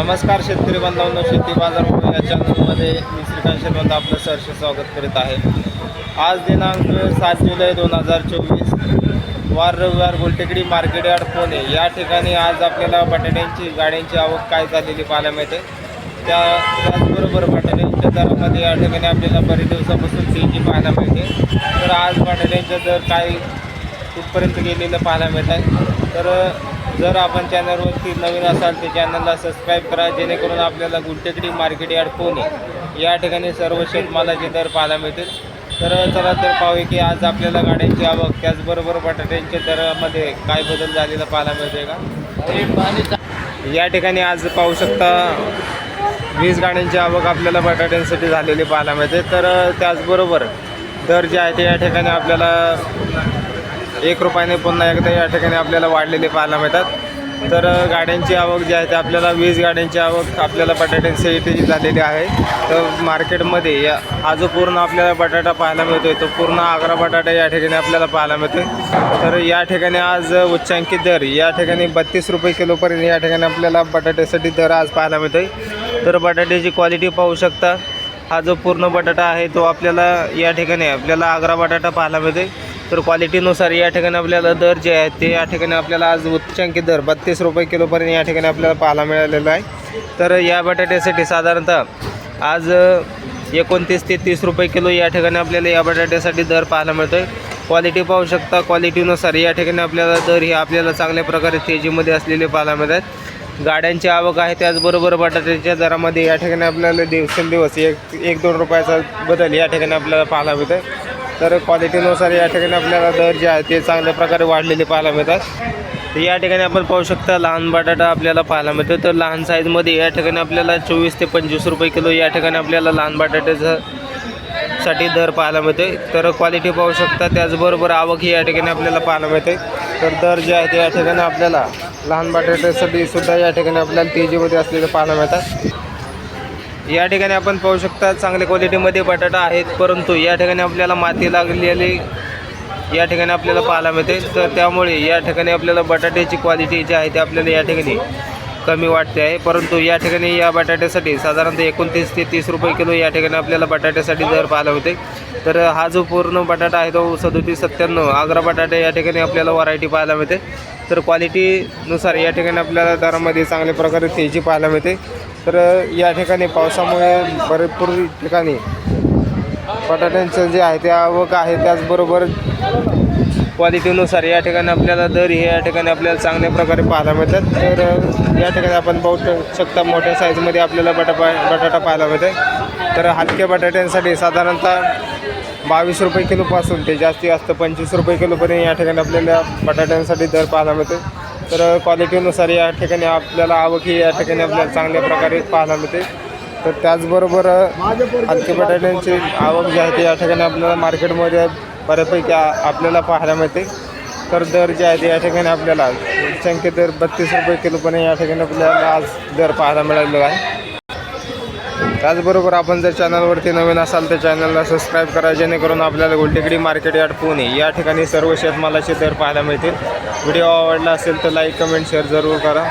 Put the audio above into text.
नमस्कार शेतकरी बांधवांनो शेती बाजार या चॅनलमध्ये मी श्रीकांत शेलवंत आपलं सहर्ष स्वागत करीत आहे. आज दिनांक सात जुलै दोन हजार चोवीस वार रविवार गोलटेकडी मार्केट यार्ड पुणे. या ठिकाणी आज आपल्याला बटाट्यांची गाड्यांची आवक काय झालेली पाहायला मिळते? त्या त्याचबरोबर बटाट्यांच्या दरामध्ये या ठिकाणी आपल्याला बरेच दिवसापासून तेजी पाहायला मिळते. तर आज बटाट्यांचा दर काय कुठपर्यंत गेलेलं पाहायला मिळत आहे? तर जर आपण चॅनलवरती नवीन असाल तर चॅनलला सबस्क्राईब करा जेणेकरून आपल्याला गुलटेकडी मार्केट यार्ड पुणे या ठिकाणी सर्व शेतमालाचे दर पाहायला मिळतील. तर चला तर पाहूया की आज आपल्याला गाड्यांची आवक त्याचबरोबर बटाट्यांच्या दरामध्ये काय बदल झालेला पाहायला मिळते का? या ठिकाणी आज पाहू शकता वीस गाड्यांची आवक आपल्याला बटाट्यांसाठी झालेली पाहायला मिळते. तर त्याचबरोबर दर जे आहे ते या ठिकाणी आपल्याला एक रुपयाने पुन्हा एकदा या ठिकाणी आपल्याला वाढलेले पाहायला मिळतात. तर गाड्यांची आवक जी आहे ते आपल्याला वीस गाड्यांची आवक आपल्याला बटाट्यांची बटाट्यांसाठी झालेली आहे. तर मार्केटमध्ये या हा जो पूर्ण आपल्याला बटाटा पाहायला मिळतोय तो पूर्ण आग्रा बटाटा या ठिकाणी आपल्याला पाहायला मिळतोय. तर या ठिकाणी आज उच्चांकित दर या ठिकाणी बत्तीस रुपये किलोपर्यंत या ठिकाणी आपल्याला बटाट्यासाठी दर आज पाहायला मिळतोय. तर बटाट्याची क्वालिटी पाहू शकता. हा जो पूर्ण बटाटा आहे तो आपल्याला या ठिकाणी आपल्याला आग्रा बटाटा पाहायला मिळते तर क्वालिटीनुसार या ठिकाणी आपल्याला दर जे आहेत ते या ठिकाणी आपल्याला आज उच्चांकी दर बत्तीस रुपये किलोपर्यंत या ठिकाणी आपल्याला पाहायला मिळालेला आहे. तर या बटाट्यासाठी साधारणतः आज एकोणतीस ते तीस रुपये किलो या ठिकाणी आपल्याला या बटाट्यासाठी दर पाहायला मिळतो आहे क्वालिटी पाहू शकता क्वालिटीनुसार या ठिकाणी आपल्याला दर हे आपल्याला चांगल्या प्रकारे तेजीमध्ये असलेले पाहायला मिळतात गाड्यांची आवक आहे त्याचबरोबर बटाट्याच्या दरामध्ये या ठिकाणी आपल्याला दिवसेंदिवस एक एक दोन रुपयाचा बदल या ठिकाणी आपल्याला पाहायला मिळतं तर क्वालिटीनुसार या ठिकाणी आपल्याला दर जे आहे ते चांगल्या प्रकारे वाढलेले पाहायला मिळतात. तर या ठिकाणी आपण पाहू शकता लहान बटाटा आपल्याला पाहायला मिळतो. तर लहान साईजमध्ये या ठिकाणी आपल्याला चोवीस ते पंचवीस रुपये किलो या ठिकाणी आपल्याला लहान बटाट्याचं साठी दर पाहायला मिळते तर क्वालिटी पाहू शकता त्याचबरोबर आवक ही या ठिकाणी आपल्याला पाहायला मिळते. तर दर जे आहे ते या ठिकाणी आपल्याला लहान बटाट्यासाठी सुद्धा या ठिकाणी आपल्याला तेजीमध्ये असलेले पाहायला मिळतात. या ठिकाणी आपण पाहू शकता चांगल्या क्वालिटीमध्ये बटाटा आहेत. परंतु या ठिकाणी आपल्याला माती लागलेली या ठिकाणी आपल्याला पाहायला मिळते. तर त्यामुळे या ठिकाणी आपल्याला बटाट्याची क्वालिटी जी आहे ती आपल्याला या ठिकाणी कमी वाटते आहे. परंतु या ठिकाणी या बटाट्यासाठी साधारणतः एकोणतीस ते तीस रुपये किलो या ठिकाणी आपल्याला बटाट्यासाठी दर पाहायला मिळते. तर हा जो पूर्ण बटाटा आहे तो सदोतीस सत्त्याण्णव आग्रा बटाटा या ठिकाणी आपल्याला व्हरायटी पाहायला मिळते. तर क्वालिटीनुसार या ठिकाणी आपल्याला दरामध्ये चांगल्या प्रकारे तेजी पाहायला मिळते. तर या ठिकाणी पावसामुळे भरपूर ठिकाणी बटाट्यांचं जे आहे ते आवक आहे त्याचबरोबर क्वालिटीनुसार या ठिकाणी आपल्याला दर हे या ठिकाणी आपल्याला चांगल्या प्रकारे पाहायला मिळतात. तर या ठिकाणी आपण पाहू शकता मोठ्या साईजमध्ये आपल्याला बटापा बटाटा पाहायला मिळतात तर हलक्या बटाट्यांसाठी साधारणतः बावीस रुपये किलोपासून ते जास्तीत जास्त पंचवीस रुपये किलोपर्यंत या ठिकाणी आपल्याला बटाट्यांसाठी दर पाहायला मिळतं. तर क्वालिटीनुसार या ठिकाणी आपल्याला आवक ही या ठिकाणी आपल्याला चांगल्या प्रकारे पाहायला मिळते. तर त्याचबरोबर हलके बटाट्यांची आवक जी आहे ती या ठिकाणी आपल्याला मार्केटमध्ये बऱ्यापैकी आपल्याला पाहायला मिळते. तर दर जे आहे ते या ठिकाणी आपल्याला संख्ये दर बत्तीस रुपये किलोपणे या ठिकाणी आपल्याला आज दर पाहायला मिळालेला आहे. त्याचबरोबर आपण जर चॅनलवरती नवीन असाल तर चॅनलला सबस्क्राईब करा जेणेकरून आपल्याला गोलटेकडी मार्केट यार्ड पुणे या ठिकाणी सर्व शेतमालाचे दर पाहायला मिळतील. व्हिडिओ आवडला असेल तर लाईक कमेंट शेअर जरूर करा.